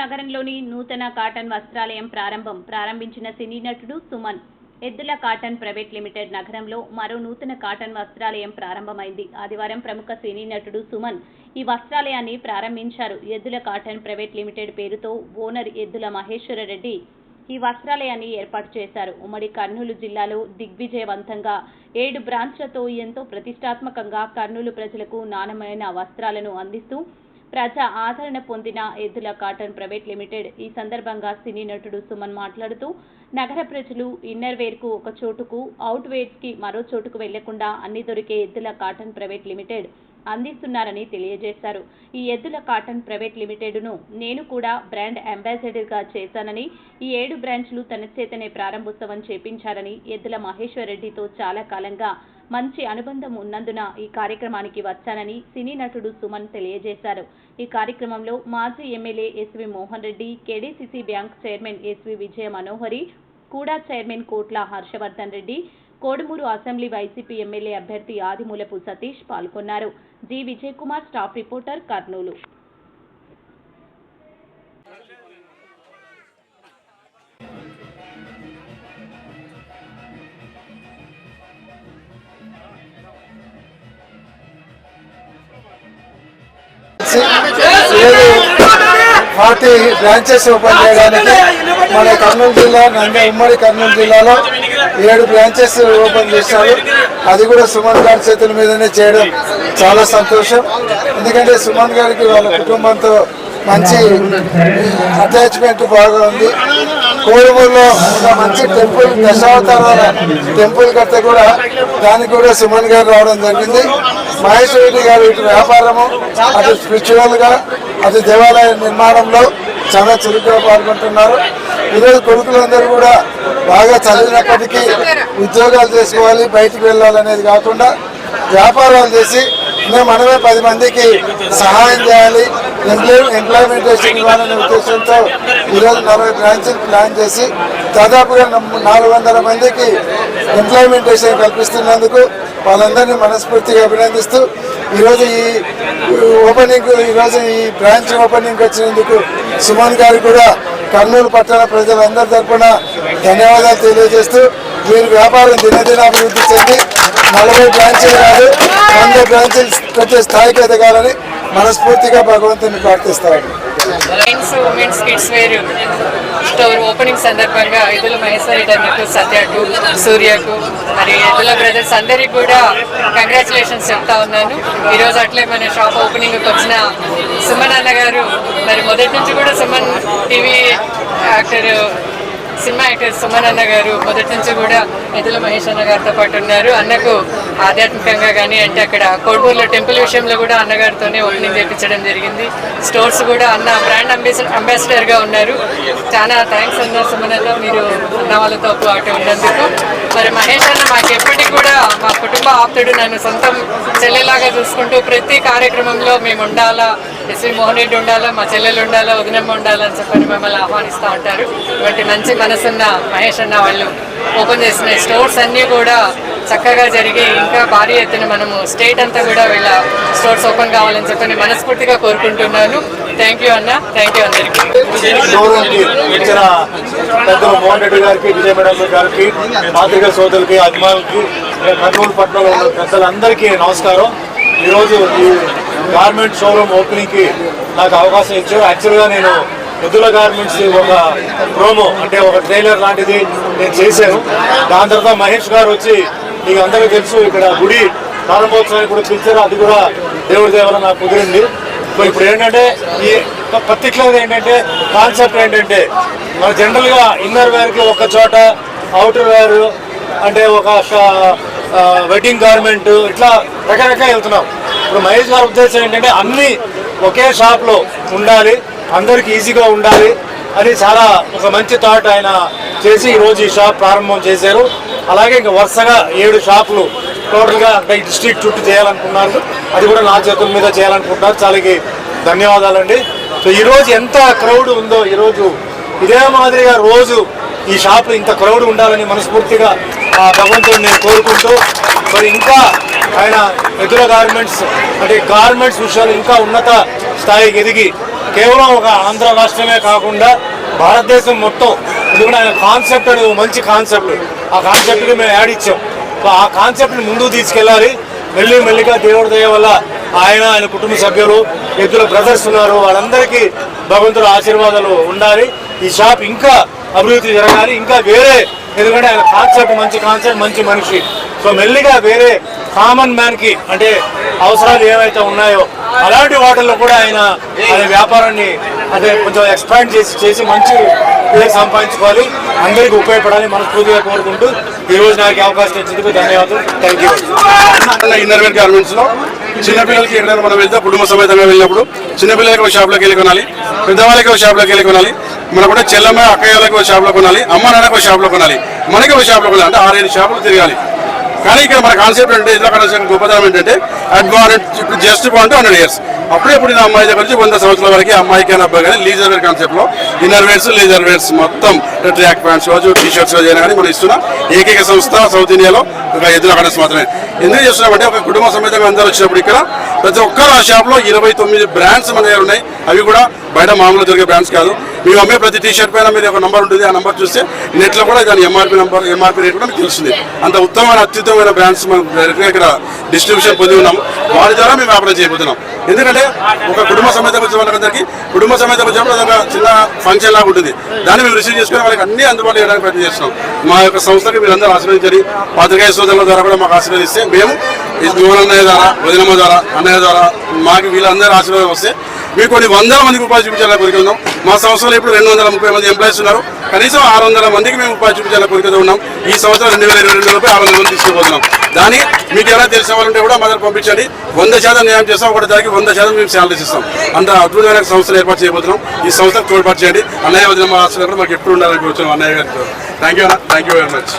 నగరంలోని నూతన కాటన్ వస్త్రాలయం ప్రారంభం ప్రారంభించిన సినీ నటుడు సుమన్. ఎద్దుల కాటన్ ప్రైవేట్ లిమిటెడ్ నగరంలో మరో నూతన కాటన్ వస్త్రాలయం ప్రారంభమైంది. ఆదివారం ప్రముఖ సినీ నటుడు సుమన్ ఈ వస్త్రాలయాన్ని ప్రారంభించారు. ఎద్దుల కాటన్ ప్రైవేట్ లిమిటెడ్ పేరుతో ఓనర్ ఎద్దుల మహేశ్వర రెడ్డి ఈ వస్త్రాలయాన్ని ఏర్పాటు చేశారు. ఉమ్మడి కర్నూలు జిల్లాలో దిగ్విజయవంతంగా ఏడు బ్రాంచ్లతో ఎంతో ప్రతిష్టాత్మకంగా కర్నూలు ప్రజలకు నాణ్యమైన వస్త్రాలను అందిస్తూ ప్రజా ఆదరణ పొందిన ఎద్దుల కాటన్ ప్రైవేట్ లిమిటెడ్ ఈ సందర్భంగా సినీ నటుడు సుమన్ మాట్లాడుతూ నగర ప్రజలు ఇన్నర్ వేర్కు ఒక చోటుకు అవుట్ వేర్స్కి మరో చోటుకు వెళ్ళకుండా అన్ని దొరికే ఎద్దుల కాటన్ ప్రైవేట్ లిమిటెడ్ అందిస్తున్నారని తెలియజేశారు. ఈ ఎద్దుల కాటన్ ప్రైవేట్ లిమిటెడ్ను నేను కూడా బ్రాండ్ అంబాసిడర్గా చేశానని ఈ ఏడు బ్రాంచ్లు తన చేతనే ప్రారంభోత్సవం చేపించారని ఎద్దుల మహేశ్వర్ రెడ్డితో చాలా కాలంగా మంచి అనుబంధం ఉన్నందున ఈ కార్యక్రమానికి వచ్చానని సినీ నటుడు సుమన్ తెలియజేశారు. ఈ కార్యక్రమంలో మాజీ MLA SV Mohan Reddy KDCC bank chairman SV Vijaya Manohari కూడా chairman Kotla Harshavardhan Reddy Kodumuru assembly YCP MLA అభ్యర్థి ఆదిమూలపు సతీష్ పాల్గొన్నారు. G Vijay Kumar staff reporter Kurnool. Party branches open చేయడానికి మన కర్నూలు జిల్లా నంద ఉమ్మడి కర్నూలు జిల్లాలో ఏడు బ్రాంచెస్ ఓపెన్ చేశారు. అది కూడా సుమన్ గారి చేతుల మీదనే చేయడం చాలా సంతోషం. ఎందుకంటే సుమన్ గారికి వాళ్ళ కుటుంబంతో మంచి అటాచ్మెంట్ బాగా ఉంది. కోరుమూరులో ఒక మంచి టెంపుల్ దశావతారాల టెంపుల్ కడితే కూడా దానికి కూడా సుమన్ గారు రావడం జరిగింది. మహేష్ రెడ్డి గారు ఇటు వ్యాపారము అటు స్పిరిచువల్గా అది దేవాలయ నిర్మాణంలో చాలా చురుగ్గా పాల్గొంటున్నారు. ఈరోజు కొడుకులందరూ కూడా బాగా చదివినప్పటికీ ఉద్యోగాలు చేసుకోవాలి బయటికి వెళ్ళాలనేది కాకుండా వ్యాపారాలు చేసి మనమే పది మందికి సహాయం చేయాలి. ఎంప్లాయ్మెంటేషన్ ఇవ్వాలనే ఉద్దేశంతో ఈరోజు నలభై బ్రాంచ్లు ప్లాన్ చేసి దాదాపుగా నాలుగు వందల మందికి ఎంప్లాయ్మెంటేషన్ కల్పిస్తున్నందుకు వాళ్ళందరినీ మనస్ఫూర్తిగా అభినందిస్తూ ఈరోజు ఈ ఓపెనింగ్ ఈరోజు ఈ బ్రాంచ్ ఓపెనింగ్ వచ్చినందుకు సుమన్ గారికి కూడా కర్నూలు పట్టణ ప్రజలందరి తరఫున ధన్యవాదాలు తెలియజేస్తూ మీరు వ్యాపారం దినదిన అభివృద్ధి చెంది నలభై బ్రాంచీలు కాదు బ్రాంచీలు ప్రతి స్థాయికి ఎదగాలని మనస్ఫూర్తిగా భగవంతుని ప్రార్థిస్తాను men's women's kids wear store opening సందర్భంగా ఎదుల మహేశ్వరి అన్నట్టు సత్యకు సూర్యకు మరి ఎదుల బ్రదర్స్ అందరికి కూడా కంగ్రాచులేషన్స్ చెప్తా ఉన్నాను. ఈరోజు అట్లే మన షాప్ ఓపెనింగ్కి వచ్చిన సుమన్ అన్న గారు మరి మొదటి నుంచి కూడా Suman TV actor cinema actor Suman అన్న గారు మొదటి నుంచి కూడా ఎదుల మహేష్ అన్న గారితో పాటు ఉన్నారు. అన్నకు ఆధ్యాత్మికంగా కానీ అంటే అక్కడ కోడూరులో టెంపుల్ విషయంలో కూడా అన్నగారితోనే ఓపెనింగ్ చేయించడం జరిగింది. స్టోర్స్ కూడా అన్న బ్రాండ్ అంబాసిడర్ అంబాసిడర్గా ఉన్నారు. చాలా థ్యాంక్స్ అన్న సుమన్ అన్న మీరు అన్న వాళ్ళతో పాటు ఉన్నందుకు. మరి మహేష్ అన్న మాకు ఎప్పటికి కూడా మా కుటుంబ ఆప్తుడు నన్ను సొంతం చెల్లెలాగా చూసుకుంటూ ప్రతి కార్యక్రమంలో మేము ఉండాలా ఎస్వి మోహన్ రెడ్డి ఉండాలా మా చెల్లెలు ఉండాలా వదినమ్మ ఉండాలా అని చెప్పని మిమ్మల్ని ఆహ్వానిస్తూ ఉంటారు. ఇటువంటి మంచి మనసున్న మహేష్ అన్న వాళ్ళు ఓపెన్ చేసిన స్టోర్స్ అన్నీ కూడా చక్కగా జరిగి ఇంకా భారీ ఎత్తున మనము స్టేట్ అంతా కూడా వీళ్ళ స్టోర్స్ ఓపెన్ కావాలని చెప్పని మనస్ఫూర్తిగా కోరుకుంటున్నాను. థ్యాంక్ యూ అన్న. థ్యాంక్ యూ ఇచ్చిన పెద్దలు మోహన్ రెడ్డి గారికి విజయ మేడం గారికి పాత్రిక సోదరులకి అభిమానులకి కర్నూలు పట్టణంలో ఉన్న పెద్దలందరికీ నమస్కారం. ఈరోజు ఈ గార్మెంట్ షోరూమ్ ఓపెనింగ్కి నాకు అవకాశం ఇచ్చారు. యాక్చువల్గా నేను ఎద్దుల గార్మెంట్స్ ఒక ప్రోమో అంటే ఒక ట్రైలర్ లాంటిది నేను చేశాను. దాని తర్వాత మహేష్ గారు వచ్చి మీకు అందరికీ తెలుసు ఇక్కడ గుడి ప్రారంభోత్సవానికి కూడా పిలిచారు. అది కూడా దేవుడి దేవర నాకు కుదిరింది. ఇప్పుడు ఏంటంటే ఈ పర్టికులర్ ఏంటంటే కాన్సెప్ట్ ఏంటంటే మన జనరల్గా ఇన్నర్ వేర్కి ఒక చోట అవుటర్ వేర్ అంటే ఒక వెడ్డింగ్ గార్మెంట్ ఇట్లా రకరకాల వెళ్తున్నాం. ఇప్పుడు మహేష్ గారి ఉద్దేశం ఏంటంటే అన్ని ఒకే షాప్లో ఉండాలి అందరికి ఈజీగా ఉండాలి అని చాలా ఒక మంచి థాట్ ఆయన చేసి ఈ రోజు ఈ షాప్ ప్రారంభం చేశారు. అలాగే ఇంకా వరుసగా ఏడు షాపులు టోటల్గా డిస్ట్రిక్ట్ చుట్టూ చేయాలనుకున్నారు అది కూడా నా చేతుల మీద చేయాలనుకుంటున్నారు. చాలా ధన్యవాదాలండి. సో ఈరోజు ఎంత క్రౌడ్ ఉందో ఈరోజు ఇదే మాదిరిగా రోజు ఈ షాప్లో ఇంత క్రౌడ్ ఉండాలని మనస్ఫూర్తిగా ఆ భగవంతుడిని నేను కోరుకుంటూ మరి ఇంకా ఆయన ఎదుర గార్మెంట్స్ అంటే గార్మెంట్స్ విషయాలు ఇంకా ఉన్నత స్థాయికి ఎదిగి కేవలం ఒక ఆంధ్ర రాష్ట్రమే కాకుండా భారతదేశం మొత్తం. ఇది కూడా ఆయన కాన్సెప్ట్ అనేది మంచి కాన్సెప్ట్ ఆ కాన్సెప్ట్కి మేము యాడ్ ఇచ్చాం. ఆ కాన్సెప్ట్ని ముందుకు తీసుకెళ్ళాలి. మెల్లి మెల్లిగా దేవుడి దయ వల్ల ఆయన ఆయన కుటుంబ సభ్యులు ఎద్దుల బ్రదర్స్ ఉన్నారు. వాళ్ళందరికీ భగవంతుడు ఆశీర్వాదాలు ఉండాలి. ఈ షాప్ ఇంకా అభివృద్ధి జరగాలి. ఇంకా వేరే ఎందుకంటే ఆయన కాన్సెప్ట్ మంచి కాన్సెప్ట్ మంచి మనిషి. సో మెల్లిగా వేరే కామన్ మ్యాన్కి అంటే అవసరాలు ఏవైతే ఉన్నాయో అలాంటి వాటిల్లో కూడా ఆయన ఆయన వ్యాపారాన్ని అంటే కొంచెం ఎక్స్పాండ్ చేసి చేసి మంచి పేరు సంపాదించుకోవాలి. అందరికీ ఉపయోగపడాలి మనస్ఫూర్తిగా కోరుకుంటూ ఈ రోజు నాకు అవకాశం ఇచ్చినందుకు ధన్యవాదాలు. థ్యాంక్ యూ ఇన్నర్వేర్ గార్మెంట్స్లో చిన్నపిల్లలకి ఎక్కడైనా మనం వెళ్తే కుటుంబ సమేతంగా వెళ్ళినప్పుడు చిన్నపిల్లలకి ఒక షాప్లోకి వెళ్ళి కొనాలి పెద్దవాళ్ళకి ఒక షాప్లోకి వెళ్ళి కొనాలి మనకు కూడా చెల్లమ్మ అక్కయ్యలకి ఒక షాప్లో కొనాలి అమ్మ నాన్నకి ఒక షాప్లో కొనాలి మనకి ఒక షాప్లో కొనాలి. అంటే ఆరేడు షాపులు తిరగాలి. కానీ ఇక్కడ మన కాన్సెప్ట్ అంటే ఇట్లా కనెక్షన్ గొప్పతనం ఏంటంటే అడ్వాన్స్ ఇప్పుడు జస్ట్ పాయింట్ హండ్రెడ్ ఇయర్స్ అప్పుడే పుట్టిన అమ్మాయి దగ్గర నుంచి వంద సంవత్సరాల వరకు అమ్మాయికి అని అబ్బాయి కానీ లీజర్ వేర్ కాన్సెప్ట్లో ఇన్నర్ వేర్స్ లీజర్ వేర్స్ మొత్తం ట్రాక్ ప్యాంట్స్ కావచ్చు టీ షర్ట్స్ అయినా కానీ మనం ఇస్తున్న ఏకైక సంస్థ సౌత్ ఇండియాలో ఒక ఎదురు అక్కడ మాత్రమే. ఎందుకు చేస్తున్నామంటే ఒక కుటుంబ సమేతంగా అందరూ వచ్చినప్పుడు ఇక్కడ ప్రతి ఒక్కరు ఆ షాప్లో ఇరవై తొమ్మిది బ్రాండ్స్ మన దగ్గర ఉన్నాయి. అవి కూడా బయట మామూలు దొరికే బ్రాండ్స్ కాదు. మేము అమ్మే ప్రతి టీ షర్ట్ పైన మీరు ఒక నంబర్ ఉంటుంది. ఆ నంబర్ చూస్తే నెట్లో కూడా దాని ఎంఆర్పి నంబర్ ఎంఆర్పీ రేట్ కూడా మీకు తెలుస్తుంది. అంత ఉత్తమమైన అత్యుత్తమైన బ్రాండ్స్ మనం డైరెక్ట్గా ఇక్కడ డిస్ట్రిబ్యూషన్ పొంది ఉన్నాం వారి ద్వారా మేము వ్యాపారం చేయబోతున్నాం. ఎందుకంటే ఒక కుటుంబ సమేత వచ్చే వాళ్ళకందరికీ కుటుంబ సమేత వచ్చినప్పుడు అదొక చిన్న ఫంక్షన్ లాగా ఉంటుంది. దాన్ని మేము రిసీవ్ చేసుకుని వాళ్ళకి అన్ని అందుబాటులో చేయడానికి ప్రయత్నం చేస్తున్నాం. మా యొక్క సంస్థకి మీరందరూ ఆశీర్వదించండి. పాత్రికేయ సోదరుల ద్వారా కూడా మాకు ఆశీర్వదిస్తే మేము ఈ జోన్ అన్నయ్య ద్వారా వదినమ్మ ద్వారా అన్నయ్య ద్వారా మాకు వీళ్ళందరూ ఆశీర్వాదం వస్తే మీకు కొన్ని వందల మందికి ఉపాధి చూపించాలని కోరుకుందాం. మా సంవత్సరంలో ఇప్పుడు రెండు వందల ముప్పై మంది ఎంప్లాయీస్ ఉన్నారు. కనీసం ఆరు వందల మందికి మేము ఉపాధి చూపించాలని కోరుకుంటూ ఉన్నాం. ఈ సంవత్సరం రెండు వేల ఇరవై రెండులోపై ఆరు వందల మంది తీసుకుపోతున్నాం. దాని మీకు ఎలా తెలిసిన వాళ్ళు ఉంటే కూడా మా దగ్గర పంపించండి. వంద శాతం న్యాయం చేస్తాం. ఒకటి దానికి వంద శాతం మేము శాలరీస్ ఇస్తాం. అంత అద్భుతమైన సంస్థలు ఏర్పాటు చేయబోతున్నాం. ఈ సంస్థకు తోడ్పాటు చేయండి. అన్నయ్య వదిన మా ఆశలు కూడా మాకు ఎప్పుడు ఉండాలని కోరుతున్నాం. అన్నయ్య గారితో thank you thank you very much